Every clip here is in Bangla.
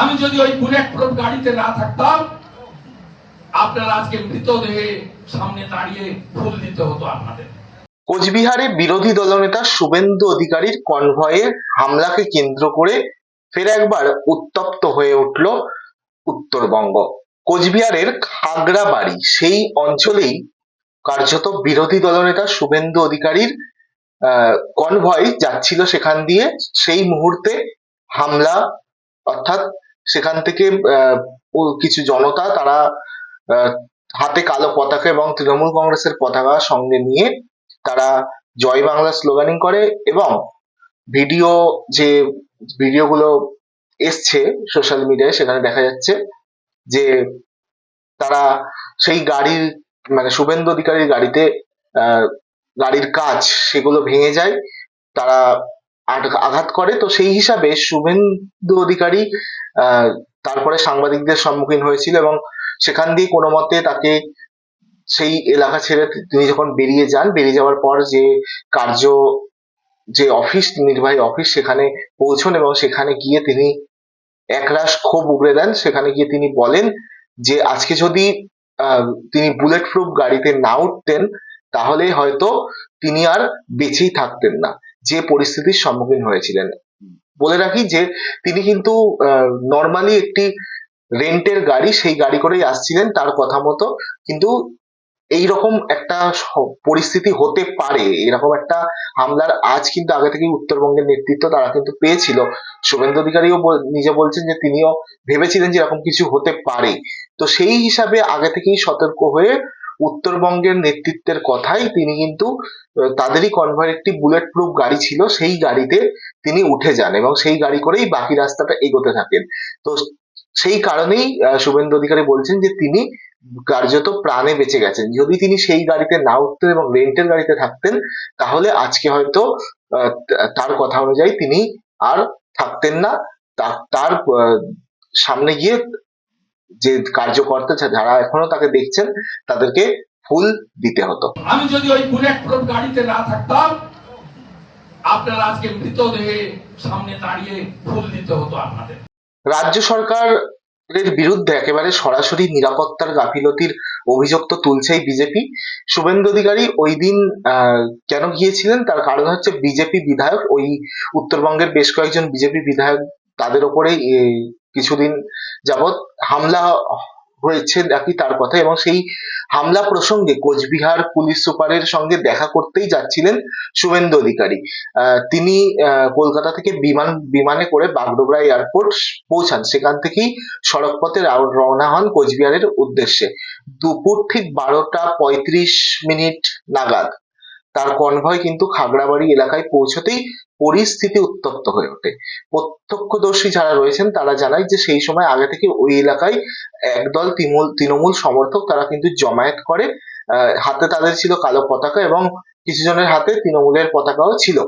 আমি যদি ওই বুলেট প্রুফ গাড়িতে না থাকতাম, আপনারা আজকে মৃতদেহে সামনে দাঁড়িয়ে ফুল দিতে হতো আপনাদের। কোচবিহারে বিরোধী দলনেতা শুভেন্দু অধিকারীর কনভয়ে হামলাকে কেন্দ্র করে ফের একবার উত্তপ্ত হয়ে উঠল উত্তরবঙ্গ। কোচবিহারের খাগড়াবাড়ি, সেই অঞ্চলেই কার্যত বিরোধী দলনেতা শুভেন্দু অধিকারীর কনভয় যাচ্ছিল সেখান দিয়ে। সেই মুহূর্তে হামলা, অর্থাৎ সেখান থেকে কিছু জনতা তারা হাতে কালো পতাকা এবং তৃণমূল কংগ্রেসের পতাকা সঙ্গে নিয়ে তারা জয় বাংলা স্লোগানিং করে এবং ভিডিও যে ভিডিওগুলো এসছে সোশ্যাল মিডিয়ায় সেখানে দেখা যাচ্ছে যে তারা সেই গাড়ির মানে শুভেন্দু অধিকারীর গাড়িতে গাড়ির কাজ সেগুলো ভেঙে যায়, তারা আঘাত করে। তো সেই হিসাবে শুভেন্দু অধিকারী তারপরে সাংবাদিকদের সম্মুখীন হয়েছিল এবং সেখান দিয়ে কোনো মতে তাকে সেই এলাকা ছেড়ে তিনি যখন বেরিয়ে যান, বেরিয়ে যাওয়ার পর যে কার্য, যে অফিস, নির্বাহী অফিস, সেখানে পৌঁছন এবং সেখানে গিয়ে তিনি একরাশ ক্ষোভ উগড়ে দেন। সেখানে গিয়ে তিনি বলেন যে, আজকে যদি তিনি বুলেট প্রুফ গাড়িতে না উঠতেন, তাহলে হয়তো তিনি আর বেঁচেই থাকতেন না। যে পরিস্থিতির সম্মুখীন হয়েছিলেন। বলে রাখি যে তিনি কিন্তু নর্মালি একটি রেন্টের গাড়ি, সেই গাড়ি করেই আসছিলেন তার কথা মতো। কিন্তু এইরকম একটা পরিস্থিতি হতে পারে, এরকম একটা হামলার আজ কিন্তু আগে থেকেই উত্তরবঙ্গের নেতৃত্ব তারা কিন্তু পেয়েছিল। শুভেন্দু অধিকারীও নিজে বলছেন যে তিনিও ভেবেছিলেন যে এরকম কিছু হতে পারে। তো সেই হিসাবে আগে থেকেই সতর্ক হয়ে উত্তরবঙ্গের নেতৃত্বের কথাই তিনি কিন্তু তাদেরই কনভয়ের একটি বুলেট প্রুফ গাড়ি ছিল, সেই গাড়িতে তিনি উঠে যান এবং সেই গাড়ি করেই বাকি রাস্তাটা এগোতে থাকেন। তো সেই কারণেই শুভেন্দু অধিকারী বলছেন যে তিনি কার্যত প্রাণে বেঁচে গেছেন। যদি তিনি সেই গাড়িতে না উঠতেন এবং রেন্টের গাড়িতে থাকতেন, তাহলে আজকে হয়তো তার কথা অনুযায়ী তিনি আর থাকতেন না। তার সামনে গিয়ে যে কার্যকর্তা যারা এখনও তাকে দেখছেন তাদেরকে ফুল দিতে হতো। আমি যদি ওই বুলেট প্রুফ গাড়িতে না থাকতাম আপনারা আজকে মৃতদেহে সামনে দাঁড়িয়ে ফুল দিতে হতো আপনাদের। রাজ্য সরকারের বিরুদ্ধে একেবারে সরাসরি নিরাপত্তার গাফিলতির অভিযোগ তো তুলছেই বিজেপি। শুভেন্দু অধিকারী ওই দিন আহ, কেন গিয়েছিলেন? তার কারণ হচ্ছে বিজেপি বিধায়ক ওই উত্তরবঙ্গের বেশ কয়েকজন বিজেপি বিধায়ক তাদের ওপরে কিছুদিন যাবৎ হামলা হয়েছে নাকি তার কথা এবং সেই হামলা প্রসঙ্গে কোচবিহার পুলিশ সুপারের সঙ্গে দেখা করতেই যাচ্ছিলেন শুভেন্দু অধিকারী। তিনি কলকাতা থেকে বিমান, বিমানে করে বাগডোগরা এয়ারপোর্ট পৌঁছান। সেখান থেকেই সড়ক পথে রওনা হন কোচবিহারের উদ্দেশ্যে। দুপুর ঠিক বারোটা পঁয়ত্রিশ মিনিট নাগাদ। তার কনভয় কিন্তু খাগড়াবাড়ি এলাকায় পৌঁছতেই পরিস্থিতি উত্তপ্ত হয়ে ওঠে। প্রত্যক্ষদর্শী যারা রয়েছেন, তারা জানায় যে সেই সময় আগে থেকে ওই এলাকায় একদল তৃণমূল তৃণমূল সমর্থক তারা কিন্তু জমায়েত করে। হাতে তাদের ছিল কালো পতাকা এবং কিছু জনের হাতে তৃণমূলের পতাকাও ছিল।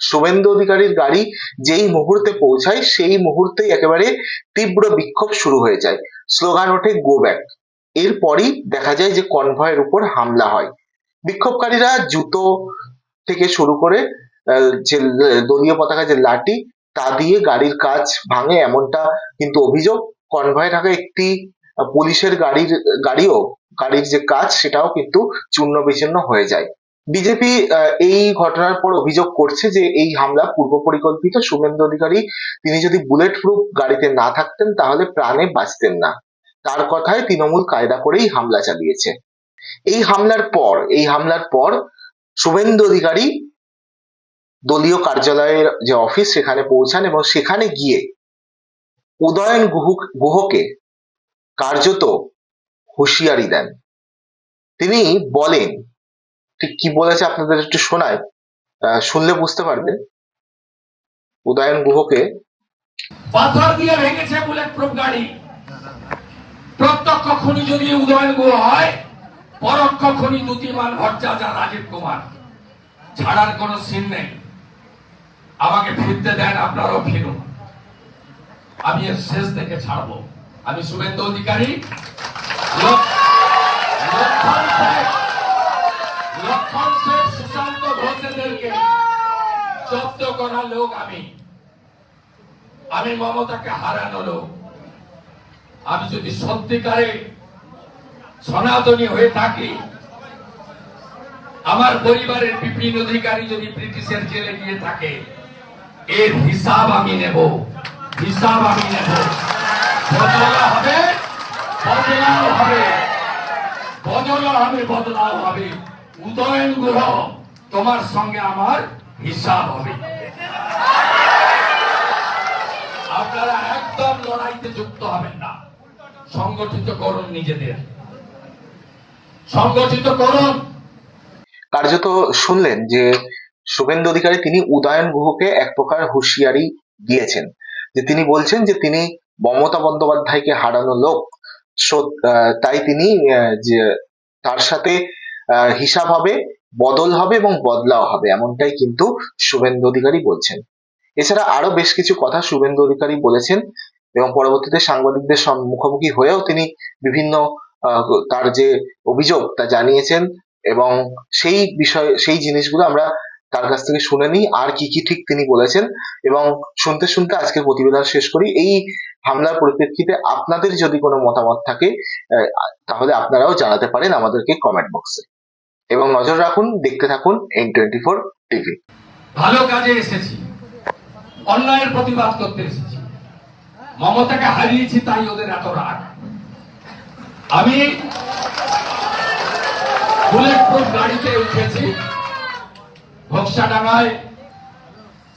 শুভেন্দু অধিকারীর গাড়ি যেই মুহূর্তে পৌঁছায়, সেই মুহূর্তেই একেবারে তীব্র বিক্ষোভ শুরু হয়ে যায়। স্লোগান ওঠে গো ব্যাক এরপরই দেখা যায় যে কনভয়ের উপর হামলা হয়। বিক্ষোভকারীরা জুতো থেকে শুরু করে যে দলীয় পতাকা যে লাঠি, তা দিয়ে গাড়ির কাজ ভাঙে এমনটা কিন্তু অভিযোগ। কনভয়ে থাকা একটি পুলিশের গাড়ির, গাড়িও, গাড়ির যে কাজ, সেটাও কিন্তু চূর্ণ বিচূর্ণ হয়ে যায়। বিজেপি এই ঘটনার পর অভিযোগ করছে যে এই হামলা পূর্ব পরিকল্পিত। শুভেন্দু অধিকারী, তিনি যদি বুলেট প্রুফ গাড়িতে না থাকতেন, তাহলে প্রাণে বাঁচতেন না। তার কথায় তৃণমূল কায়দা করেই হামলা চালিয়েছে। এই হামলার পর, এই হামলার পর শুভেন্দু অধিকারী দলীয় কার্যালয়ের যে অফিস সেখানে পৌঁছান এবং সেখানে গিয়ে উদয়ন গুহ, গুহকে কার্যত হুঁশিয়ারি দেন। তিনি বলেন, ঠিক কি বলেছে আপনাদের একটু শোনায় শুনলে বুঝতে পারবেন উদয়ন গুহকে, পাথর দিয়ে ভেঙেছে বুলেট প্রুফ গাড়ি। প্রত্যক্ষ খনি যদি উদয়ন গুহ হয়, পরোক্ষ খনি দ্যুতিমান ভট্টাচার্য আর রাজীব কুমার। ছাড়ার কোন সিন নেই। আমাকে ফিরতে দেন, আপনারাও ফিরুন। আমি এর শেষ দেখে ছাড়বো। আমি শুভেন্দু অধিকারী। জব্দ করা লোক আমি। আমি মমতাকে হারানো লোক। আমি যদি সত্যিকারে সনাতনী হয়ে থাকি, আমার পরিবারের বিপিন অধিকারী যদি ব্রিটিশের জেলে গিয়ে থাকে এর হিসাব আমি নেব। হিসাব আমি নেব। বদলা হবে, বদলাও হবে। বদলা হবে, বদলাও হবে। উদয়ন গ্রহ তোমার সঙ্গে আমার হিসাব হবে। আপনারা একদম লড়াইতে যুক্ত হবেন না। সংগঠিত করুন নিজেদের। সংগঠিত করুন। কার্যত শুনলেন যে শুভেন্দু অধিকারী তিনি উদয়ন গুহকে এক প্রকার হুঁশিয়ারি দিয়েছেন। যে তিনি বলছেন যে তিনি মমতা বন্দ্যোপাধ্যায়কে হারানো লোক। তাই তিনি যে তার সাথে হিসাব হবে, বদল হবে এবং বদলাও হবে, এমনটাই কিন্তু শুভেন্দু অধিকারী বলছেন। এছাড়া আরও বেশ কিছু কথা শুভেন্দু অধিকারী বলেছেন এবং পরবর্তীতে সাংবাদিকদের মুখোমুখি হয়েও তিনি বিভিন্ন তার যে অভিযোগ তা জানিয়েছেন এবং সেই বিষয়, সেই জিনিসগুলো আমরা তার কাছ থেকে শুনে নিই আর কি কি ঠিক তিনি বলেছেন এবং শুনতে শুনতে আজকের প্রতিবেদন শেষ করি। এই হামলার পরিপ্রেক্ষিতে আপনাদের যদি কোনো মতামত থাকে তাহলে আপনারাও জানাতে পারেন আমাদেরকে কমেন্ট বক্সে এবং নজর রাখুন, দেখতে থাকুন এন টোয়েন্টি ফোর টিভি ভালো কাজে এসেছি। অন্যায়ের প্রতিবাদ করতে এসেছি। মমতাকে হারিয়েছি তাই ওদের এত রাগ। আমি বুলেট প্রুফ গাড়িতে উঠেছি। ভক্সাডাঙ্গায়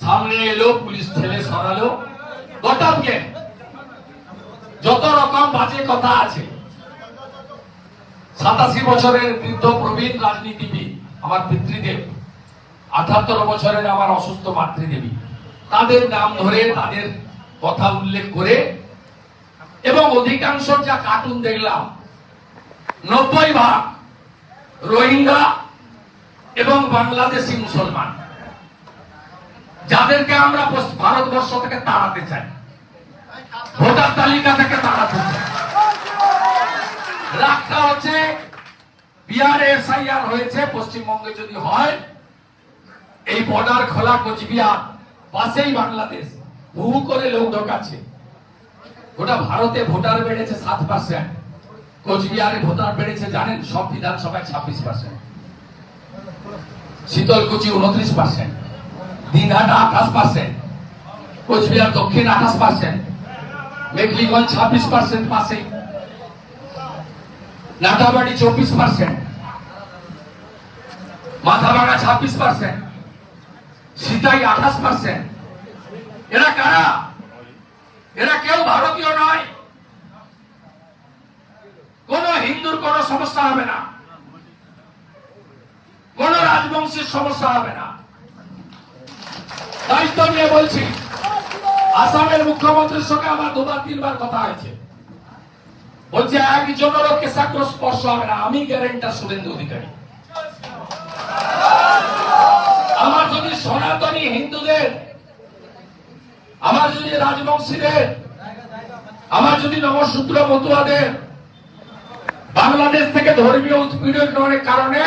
সামনে এলো, পুলিশ ঠেলে সরালো। গতমকে যত রকম বাজে কথা আছে, সাতাশি বছরের বৃদ্ধ প্রবীণ রাজনীতিবিদ আমার পিতৃদেব, আঠাত্তর বছরের আমার অসুস্থ মাতৃদেবী, তাদের নাম ধরে তাদের কথা উল্লেখ করে এবং অধিকাংশ যা কার্টুন দেখলাম, নব্বই ভাগ রোহিঙ্গা এবং বাংলাদেশি মুসলমান। যাদেরকে আমরা ভারতবর্ষ থেকে তাড়াতে চাই। ভোটার তালিকা থেকে তাড়াতে চাই। রাগটা হচ্ছে, বিহারে হয়েছে, পশ্চিমবঙ্গে যদি হয়, এই বর্ডার খোলা কোচবিহার, পাশেই বাংলাদেশ। হু করে লোক ঢোকাচ্ছে। গোটা ভারতে ভোটার বেড়েছে সাত পার্সেন্ট কোচবিহারে ভোটার বেড়েছে, জানেন, সব বিধানসভায় ছাব্বিশ পার্সেন্ট শীতলকুচি উনত্রিশ পার্সেন্ট দিনহাটা আঠাশ পার্সেন্ট কোচবিহার দক্ষিণ আঠাশ পার্সেন্ট মেঘলিগঞ্জ ছাব্বিশ পার্সেন্ট পাশেই নাটাবাড়ি চব্বিশ পার্সেন্ট মাথাভাঙা ছাব্বিশ পার্সেন্ট সিতাই আঠাশ পার্সেন্ট এরা কারা? এরা কেউ ভারতীয় নয়। কোন হিন্দুর কোন সমস্যা হবে না। কোন রাজবংশের সমস্যা হবে না। দায়িত্ব নিয়ে বলছি, আসামের মুখ্যমন্ত্রীর সঙ্গে আমার দুবার, তিনবার কথা হয়েছে। বলছে, একজনেরও কেশাগ্র স্পর্শ হবে না। আমি গ্যারেন্টার শুভেন্দু অধিকারী। আমার যদি সনাতনী হিন্দুদের, আমার যদি রাজবংশীদের, আমার যদি নবসূত্র মতুয়াদের, বাংলাদেশ থেকে ধর্মীয় উৎপীড়নের কারণে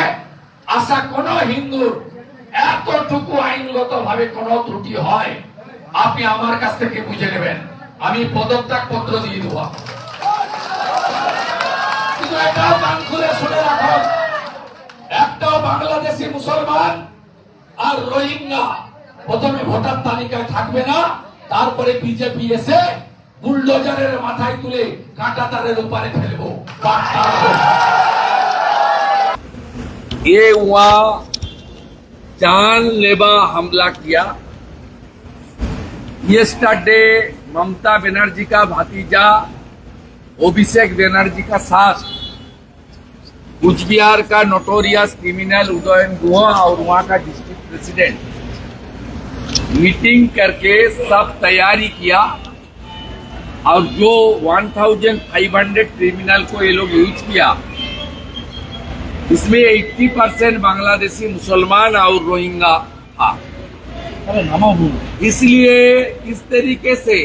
আসা কোন হিন্দুর এতটুকু আইনগত ভাবে কোন ত্রুটি হয়? আপনি আমার কাছ থেকে বুঝে নেবেন। আমি পদত্যাগ পত্র দিয়ে দেবো বাংলাদেশি মুসলমান আর রোহিঙ্গা প্রথমে ভোটার তালিকায় থাকবে না, তারপরে বিজেপি এসে বুলডোজারের মাথায় তুলে কাঁটা তারের উপরে ফেলব। ये वहाँ जानलेवा हमला किया। येस्टरडे ममता बनर्जी का भतीजा, अभिषेक बनर्जी का सास, कुचबिहार का नोटोरियस क्रिमिनल उदयन गुहा और वहाँ का डिस्ट्रिक्ट प्रेसिडेंट मीटिंग करके सब तैयारी किया और जो 1500 क्रिमिनल को ये लोग यूज़ किया। इसमें 80 परसेंट बांग्लादेशी मुसलमान और रोहिंगा था इसलिए इस तरीके से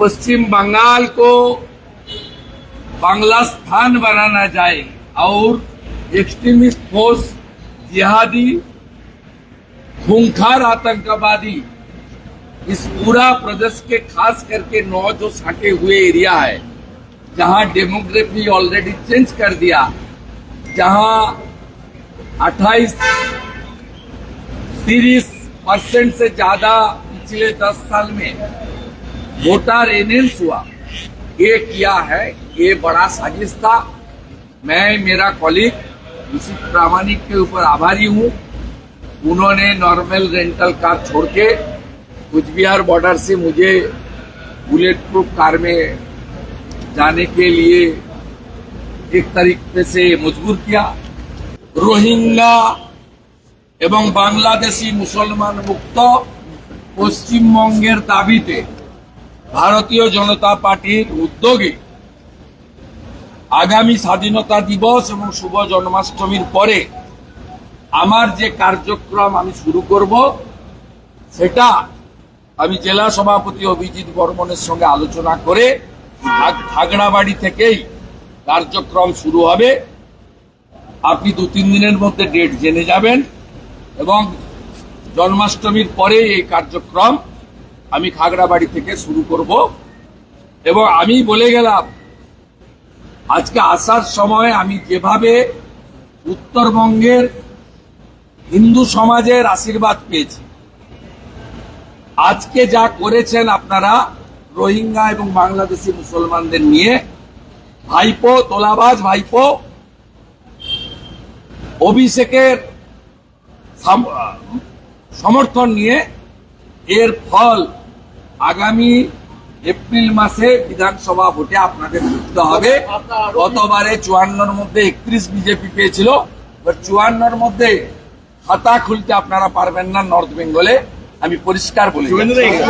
पश्चिम बंगाल को बांग्ला स्थान बनाना जाए और एक्सट्रीमिस्ट फोर्स जिहादी खूंखार आतंकवादी इस पूरा प्रदेश के खास करके नौ जो साटे हुए एरिया है जहाँ डेमोग्राफी ऑलरेडी चेंज कर दिया जहाँ 28 30 परसेंट से ज़्यादा पिछले 10 साल में वोटर एनेंस हुआ। ये किया है, ये बड़ा साजिश था मैं, मेरा कॉलीग ऋषि प्रामाणिक के ऊपर आभारी हूँ। उन्होंने नॉर्मल रेंटल कार छोड़ के कुछ बिहार बॉर्डर से मुझे बुलेट प्रूफ कार में जाने के लिए एक तरीके से मजबूर किया রোহিঙ্গা এবং বাংলাদেশি মুসলমান মুক্ত পশ্চিমবঙ্গের দাবিতে ভারতীয় জনতা পার্টির উদ্যোগে আগামী স্বাধীনতা দিবস এবং শুভ জন্মাষ্টমীর পরে আমার যে কার্যক্রম আমি শুরু করব সেটা আমি জেলা সভাপতি অভিজিৎ বর্মনের সঙ্গে আলোচনা করে খাগ- খাগড়াবাড়ি থেকেই কার্যক্রম শুরু হবে। আপনি দু তিন দিনের মধ্যে ডেট জেনে যাবেন এবং জন্মাষ্টমীর পরে এই কার্যক্রম আমি খাগড়াবাড়ি থেকে শুরু করব। এবং আমি বলে গেলাম, আজকে আসার সময় আমি যেভাবে উত্তরবঙ্গের হিন্দু সমাজের আশীর্বাদ পেয়েছি, আজকে যা করেছেন আপনারা রোহিঙ্গা এবং বাংলাদেশি মুসলমানদের নিয়ে ভাইপো, তোলাবাজ ভাইপো, অভিষেকের সমর্থন নিয়ে এর ফল আগামী এপ্রিল মাসে বিধানসভা ভোটে আপনাদের বুঝতে হবে। গতবারে চুয়ান্নর মধ্যে একত্রিশ বিজেপি পেয়েছিল চুয়ান্নর মধ্যে খাতা খুলতে আপনারা পারবেন না নর্থ বেঙ্গলে। আমি পরিষ্কার বলে।